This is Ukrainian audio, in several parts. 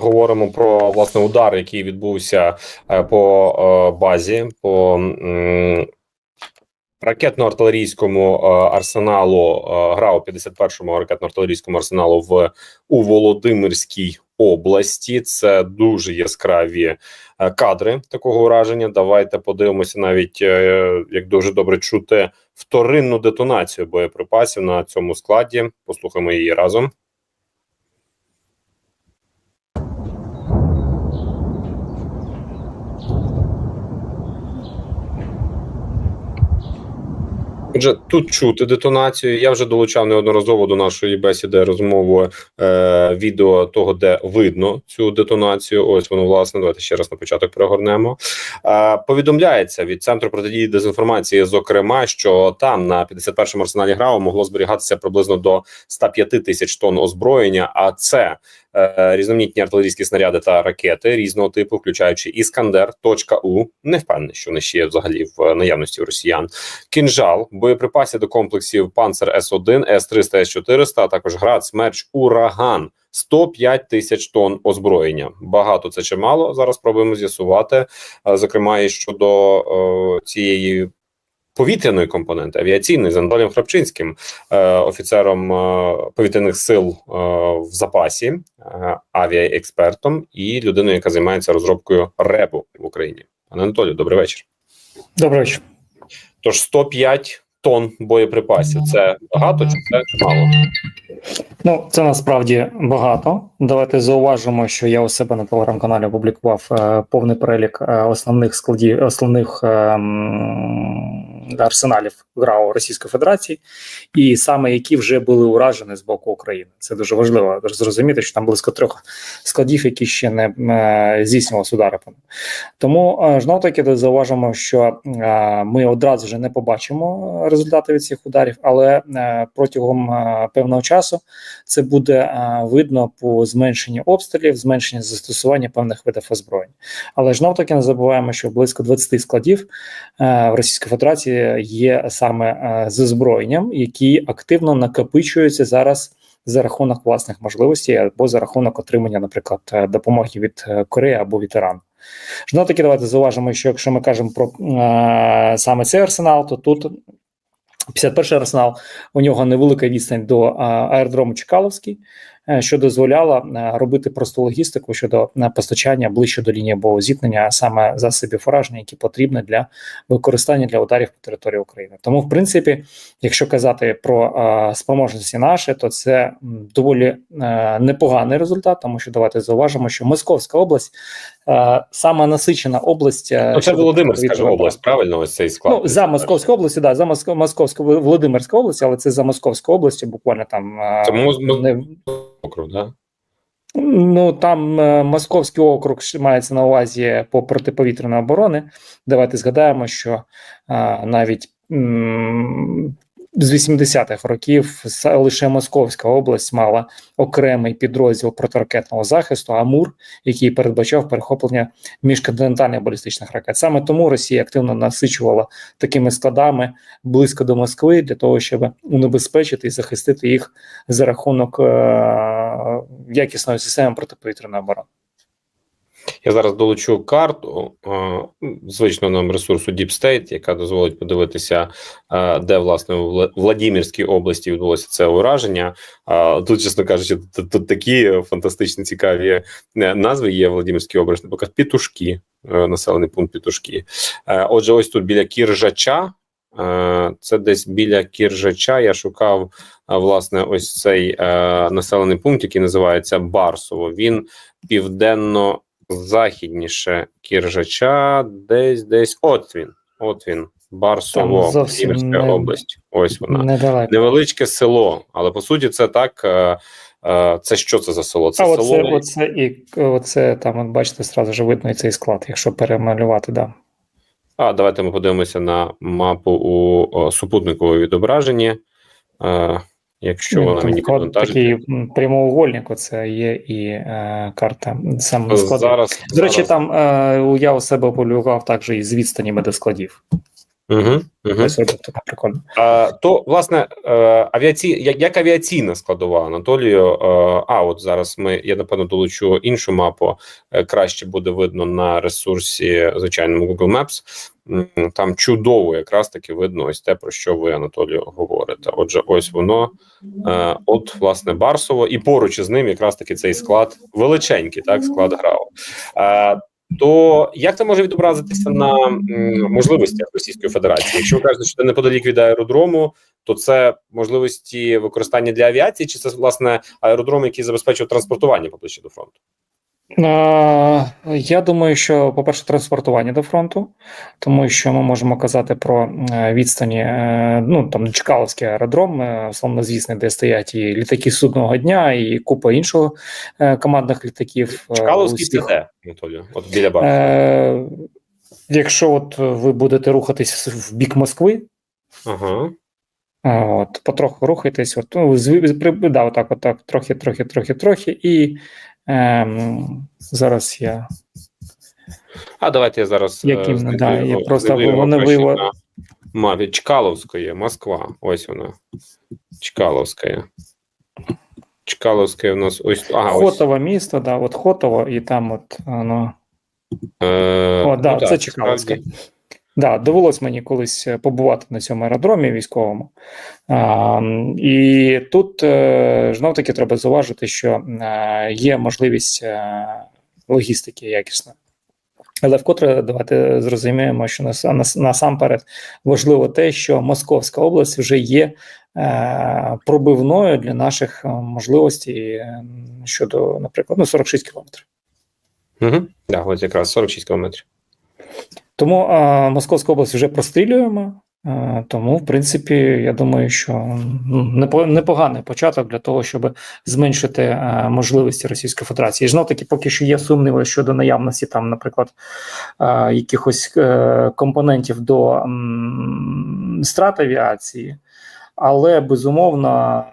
Говоримо про власне удар, який відбувся е, по е, базі по ракетно-артилерійському е, арсеналу ГРАУ 51-му ракетно-артилерійському арсеналу в у Володимирській області. Це дуже яскраві кадри такого ураження. Давайте подивимося, навіть як дуже добре чути вторинну детонацію боєприпасів на цьому складі. Послухаємо її разом. Отже, тут чути детонацію. Я вже долучав неодноразово до нашої бесіди розмову е, відео того, де видно цю детонацію. Ось воно власне. Давайте ще раз на початок перегорнемо. Е, повідомляється від центру протидії дезінформації, зокрема, що там на 51-му арсеналі ГРАУ могло зберігатися приблизно до 105 тисяч тонн озброєння. А це різноманітні артилерійські снаряди та ракети різного типу, включаючи іскандер, точка У не впевнений, що вони ще є взагалі в наявності у росіян. Кінжал, боєприпасів до комплексів Панцер С 1 С 300 С 400 а також град, смерч, ураган. 105 тисяч тонн озброєння. Багато це чи мало. Зараз спробуємо з'ясувати. Е, Зокрема, і щодо е, цієї повітряної компоненти авіаційної з Анатолієм Храпчинським, е, офіцером е, повітряних сил е, в запасі, авіаекспертом і людиною, яка займається розробкою РЕБу в Україні. Пане Анатолію, добрий вечір. Добрий вечір. Тож 105 тонн боєприпасів. Це багато чи це мало? Ну це насправді багато. Давайте зауважимо, що я у себе на телеграм-каналі опублікував е, повний перелік е, основних складів, основних е, арсеналів ГРАУ Російської Федерації, і саме які вже були уражені з боку України. Це дуже важливо зрозуміти, що там близько трьох складів, які ще не е, здійснювалися удари по. Тому е, знов таки зауважимо, що е, ми одразу вже не побачимо результати від цих ударів, але е, протягом е, певного часу це буде е, видно по зменшенні обстрілів, зменшенні застосування певних видів озброєнь. Але знов таки не забуваємо, що близько 20 складів в Російській Федерації є саме з озброєнням, які активно накопичуються зараз. За рахунок власних можливостей або за рахунок отримання, наприклад, допомоги від Кореї або від Ірану. Знову таки, давайте зауважимо, що якщо ми кажемо про е, саме цей арсенал, то тут 51-й арсенал у нього невелика відстань до аеродрому Чекаловський, е, що дозволяло е, робити просту логістику щодо е, постачання ближче до лінії бойового зіткнення, а саме засобів ураження, які потрібні для використання для ударів по території України. Тому, в принципі, якщо казати про спроможності наші, то це доволі непоганий результат, тому що давайте зауважимо, що Московська область сама насичена область. е, Ну, це Володимирська ж область, правильно? Ось цей склад. Ну, за Московською областю, да, за Московську Володимирська область, але це за Московською областю, буквально там е, Це не, округ, да? ну там е, Московський округ мається на увазі по протиповітряної оборони. Давайте згадаємо, що е, навіть м, з 80-х років лише Московська область мала окремий підрозділ протиракетного захисту Амур, який передбачав перехоплення міжконтинентальних балістичних ракет. Саме тому Росія активно насичувала такими складами близько до Москви для того, щоб унебезпечити і захистити їх за рахунок е- якісної системи протиповітряної оборони. Я зараз долучу карту е, звичного нам ресурсу Deep State, яка дозволить подивитися, е, де власне у Владимирській області відбулося це ураження. Тут, чесно кажучи, тут, такі фантастичні цікаві е, назви є Владимирській області. Наприклад, Пітушки, населений пункт Пітушки. Отже, ось тут біля Кіржача. Це десь біля Кіржача. Я шукав власне ось цей населений пункт, який називається Барсово. Він південно західніше Кіржача, десь десь. От він. От він. Барсово, не- область. Ось вона. Недалеко. Невеличке село, але по суті, це так. е, е, Це що це за село? Це А село. оце, оце і оце там, от бачите, зразу ж видно і цей склад, якщо перемалювати, да. А давайте ми подивимося на мапу у супутниковому відображенні. Якщо Ну, вона мені підвантажить. такий прямоугольник, оце є і е, карта саме складу. Зараз, До речі, зараз. там е, я у себе опублікував також і з відстані до складів. Угу, угу. Таке прикольно. Е, то власне е, авіаці... як, авіаційна складова Анатолію. Е, а от зараз ми я напевно долучу іншу мапу. Е, краще буде видно на ресурсі звичайному Google Maps. Там чудово якраз таки видно ось те, про що ви, Анатолію, говорите. Отже, ось воно, от власне Барсово, і поруч із ним якраз таки цей склад величенький, так склад грав. То як це може відобразитися на можливостях Російської Федерації? Якщо ви кажете, що це неподалік від аеродрому, то це можливості використання для авіації, чи це власне аеродром, який забезпечує транспортування поближче до фронту? Я думаю, що, по-перше, транспортування до фронту, тому що ми можемо казати про е, відстані, е, ну там Чкаловський аеродром, е, славнозвісний, де стоять і літаки судного дня, і купа іншого командних літаків. Чкаловський це де, Анатолію? От біля. Е, Якщо от ви будете рухатись в бік Москви, Ага. От, потроху рухайтесь, от, ну, зв- да, отак, отак, трохи, трохи, трохи, трохи, і ем, зараз я А давайте я зараз. Е, іменно, знайду да, я просто вони виво- на мапі. Чкаловської, Москва. Ось вона. Чкаловська. Чкаловська у нас ось. Ага, ось. Місто, да, от Хотово, і там от воно. Е, О, да, ну, це Чкаловське. Да, довелось мені колись е, побувати на цьому аеродромі військовому. А, і тут е, знов таки треба зауважити, що е, є можливість логістики якісної. Але вкотре давайте зрозуміємо, що нас, нас, насамперед важливо те, що Московська область вже є е, пробивною для наших можливостей щодо, наприклад, ну 46 кілометрів. Угу. Да, ось якраз 46 кілометрів. Тому е, Московську область вже прострілюємо. е, Тому, в принципі, я думаю, що ну, непоганий початок для того, щоб зменшити е, можливості Російської Федерації. І знов таки, поки що є сумніви щодо наявності там, наприклад, е, якихось е, компонентів до м, страт авіації, але безумовно,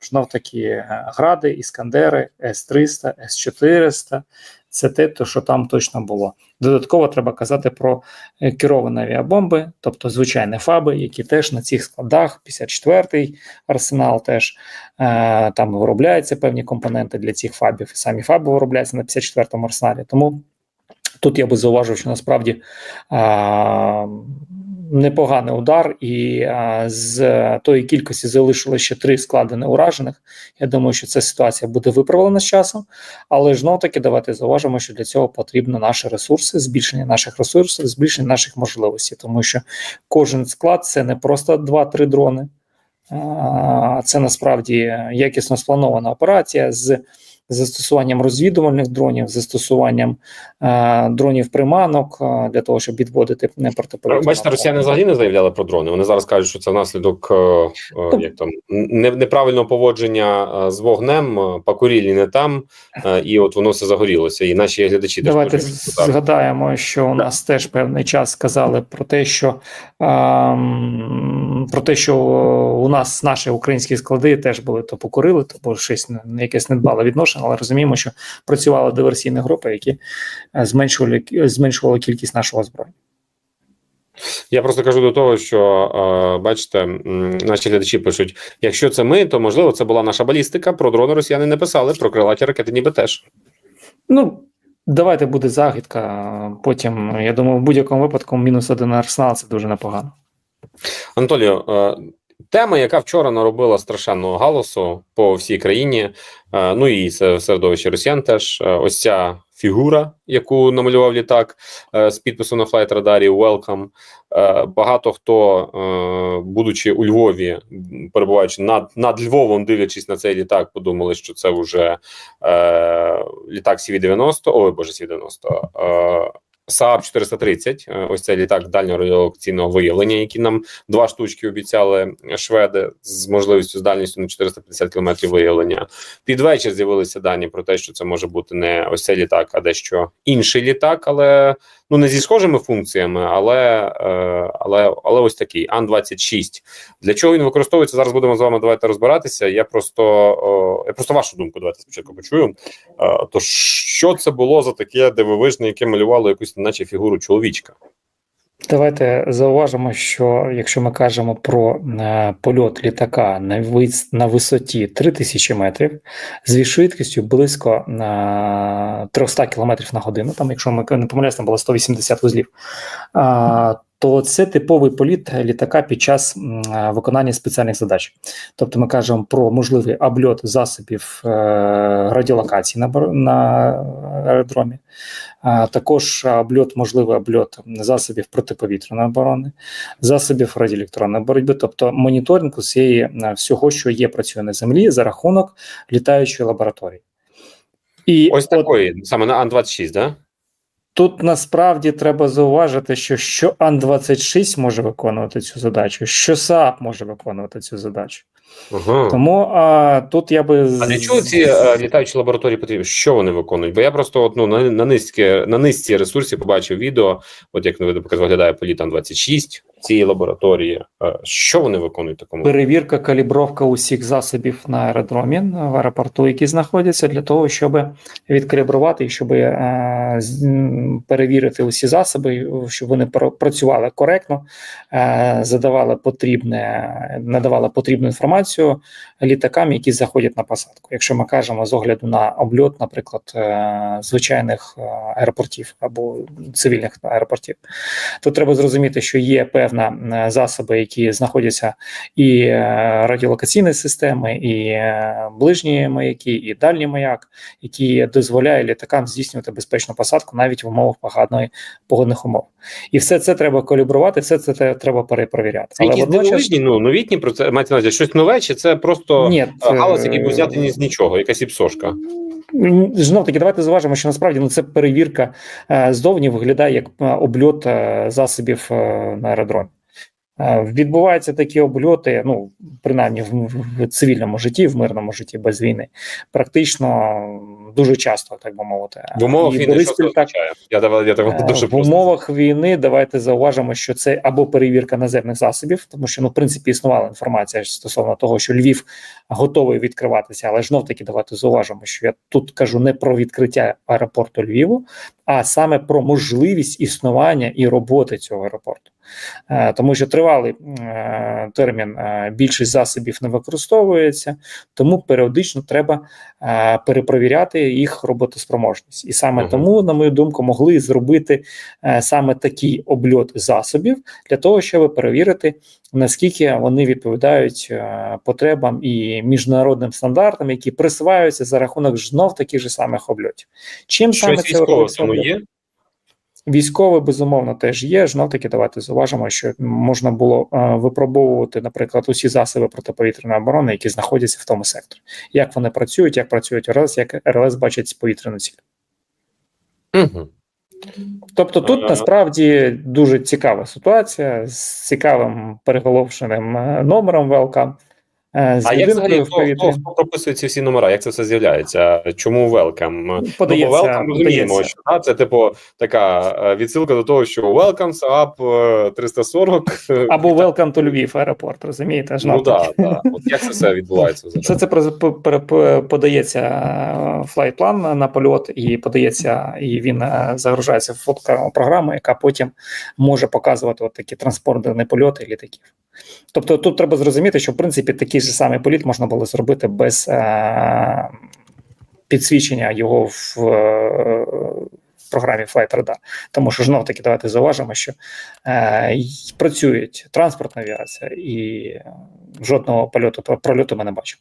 знов таки гради, іскандери, С-300, С-400 це те, що там точно було. Додатково треба казати про е, керовані авіабомби, тобто звичайні фаби, які теж на цих складах, 54-й арсенал теж е, там виробляються певні компоненти для цих фабів. І самі фаби виробляються на 54-му арсеналі. Тому тут я би зауважив, що насправді е, непоганий удар, і е, з тої кількості залишилося ще три склади неуражених. Я думаю, що ця ситуація буде виправлена з часом. Але знов таки давайте зауважимо, що для цього потрібно наші ресурси, збільшення наших ресурсів, збільшення наших можливостей, тому що кожен склад це не просто 2-3 дрони, а це насправді якісно спланована операція з застосуванням розвідувальних дронів, застосуванням е, дронів приманок е, для того, щоб відводити не протиповітряну Бачите, росіяни взагалі не заявляли про дрони. Вони зараз кажуть, що це внаслідок е, е, як там не- неправильного поводження е, з вогнем, е, покурілі не там, е, і от воно все загорілося. І наші глядачі Давайте з- згадаємо, що у нас теж певний час сказали про те, що ем, про те, що у нас наші українські склади теж були то покурили, то бо щось не- не якесь недбале відношення, але розуміємо, що працювали диверсійні групи, які е, зменшували зменшували кількість нашого озброєння. Я просто кажу до того, що е, бачите, наші глядачі пишуть: якщо це ми, то можливо це була наша балістика. Про дрони росіяни не писали, про крилаті ракети ніби теж. Ну. Давайте буде загідка. Потім я думаю, в будь-якому випадку мінус один арсенал це дуже непогано. Анатолію, е, тема, яка вчора наробила страшенного галасу по всій країні, е, ну і середовище росіян теж. е, Ось ця фігура, яку намалював літак з підписом на флайт радарі Welcome. Багато хто, будучи у Львові, перебуваючи над, над Львовом, дивлячись на цей літак, подумали, що це вже літак CV-90, ой, боже, CV-90, е, Saab 430, е, ось цей літак дальнього радіолокаційного виявлення, які нам два штучки обіцяли шведи з можливістю з дальністю на 450 км виявлення. Під вечір з'явилися дані про те, що це може бути не ось цей літак, а дещо інший літак, але ну не зі схожими функціями, але е, але, але ось такий Ан-26. Для чого він використовується? Зараз будемо з вами давайте розбиратися. Я просто я просто вашу думку давайте спочатку почую. Е, то що це було за таке дивовижне, яке малювало якусь, наче фігуру чоловічка? Давайте зауважимо, що якщо ми кажемо про е, польот літака на, вис, на висоті 3000 метрів з швидкістю близько е, 300 км на годину, там, якщо ми не помиляюсь, там було 180 вузлів, то це типовий політ літака під час е, виконання спеціальних задач. Тобто ми кажемо про можливий обльот засобів е, радіолокації на, на аеродромі, також обльот, можливий обльот засобів протиповітряної оборони, засобів радіоелектронної боротьби, тобто моніторинг усієї е, всього, що є, працює на землі за рахунок літаючої лабораторії. І Ось от такої, саме на Ан-26, да? Тут насправді треба зауважити, що що Ан-26 може виконувати цю задачу, що САП може виконувати цю задачу. Ага. Тому а, тут я би А для чого ці а, літаючі лабораторії потрібні? Що вони виконують? Бо я просто от, ну, на, на, низці на низці ресурсів побачив відео, от як наприклад, виглядає політ Ан-26 цієї лабораторії. Е, Що вони виконують такому? перевірка, калібровка усіх засобів на аеродромі в аеропорту, які знаходяться, для того, щоб відкалібрувати і щоб е, перевірити усі засоби, щоб вони пр- працювали коректно, е, задавали потрібне, надавали потрібну інформацію літакам, які заходять на посадку. Якщо ми кажемо з огляду на обльот, наприклад, е, звичайних е, аеропортів або цивільних аеропортів, то треба зрозуміти, що є певна е, засоби, які знаходяться і е, радіолокаційні системи, і е, ближні маяки, і дальній маяк, які дозволяють літакам здійснювати безпечну посадку навіть в умовах поганої погодних умов. І все це треба калібрувати, все це треба перепровіряти. Це якісь дивовижні, ну, новітні процеси, мається на увазі, щось нове, чи це просто Ні, галас, який був взятий ні з нічого, якась іпсошка? Знов таки, давайте зважимо, що насправді ну, це перевірка здовні виглядає як обльот засобів на аеродромі. Е, Відбуваються такі обльоти, ну принаймні в, в цивільному житті, в мирному житті без війни, практично дуже часто, так би мовити. В умовах І війни що так? Я давай я так Е, дуже в просто. умовах війни давайте зауважимо, що це або перевірка наземних засобів, тому що ну, в принципі існувала інформація стосовно того, що Львів готовий відкриватися, але знов таки давайте зауважимо, що я тут кажу не про відкриття аеропорту Львіву, а саме про можливість існування і роботи цього аеропорту. Е, Тому що тривалий е, термін е, більшість засобів не використовується, тому періодично треба е, перепровіряти їх роботоспроможність. І саме Мгм. тому, на мою думку, могли зробити е, саме такий обльот засобів для того, щоб перевірити, наскільки вони відповідають е, потребам і міжнародним стандартам, які присваюються за рахунок знов таких же самих обльотів. Чим саме це робиться є? Військове, безумовно, теж є. Знов таки, давайте зауважимо, що можна було е, випробовувати, наприклад, усі засоби протиповітряної оборони, які знаходяться в тому секторі. Як вони працюють, як працюють РЛС, як РЛС бачить повітряну ціль. Угу. Тобто тут Ага. насправді дуже цікава ситуація з цікавим переголовшеним е, номером Welcome. Е, З А як взагалі хто, хто, хто прописує ці всі номера? Як це все з'являється? Чому welcome? Подається, ну, welcome розуміємо, подається. що да, це типу така е, відсилка до того, що welcome SAP е, 340. Або Welcome to Львів аеропорт, розумієте? ну Знов да, да. От як це все відбувається взагалі? Все це подається е, флайт-план на польот, і подається, і він загружається в окрему програму, яка потім може показувати от такі транспортерні польоти літаків. Тобто тут треба зрозуміти, що в принципі такий же самий політ можна було зробити без е, підсвічення його в. е, Програмі Flight Radar. тому що знов таки давайте зауважимо, що е, працюють транспортна авіація, і жодного польоту прольоту ми не бачимо.